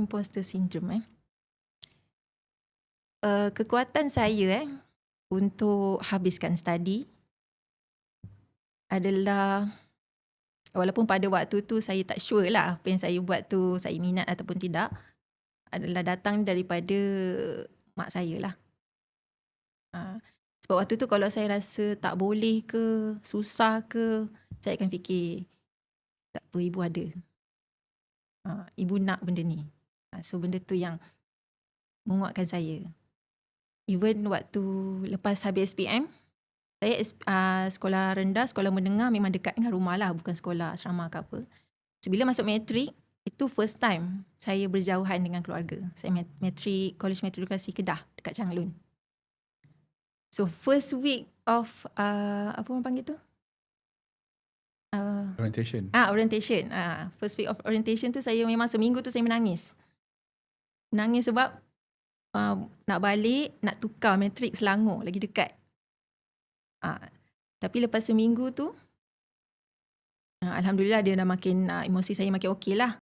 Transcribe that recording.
Imposter syndrome eh. Uh, kekuatan saya eh untuk habiskan study adalah walaupun pada waktu tu saya tak sure lah apa yang saya buat tu saya minat ataupun tidak adalah datang daripada mak saya lah. Uh, sebab waktu tu kalau saya rasa tak boleh ke, susah ke, saya akan fikir tak apa ibu ada. Uh, ibu nak benda ni. So benda tu yang menguatkan saya. Even waktu lepas habis SPM, saya uh, sekolah rendah, sekolah menengah memang dekat dengan rumah lah, bukan sekolah asrama ke apa. So bila masuk matrik, itu first time saya berjauhan dengan keluarga. Saya matrik, college matrikulasi Kedah dekat Changlun. So first week of, uh, apa orang panggil tu? Uh, orientation. Ah, orientation. Ah, first week of orientation tu saya memang seminggu tu saya menangis. Menangis sebab uh, nak balik, nak tukar matrik Selangor lagi dekat. Uh, tapi lepas seminggu tu, uh, Alhamdulillah dia dah makin, uh, emosi saya makin okey lah.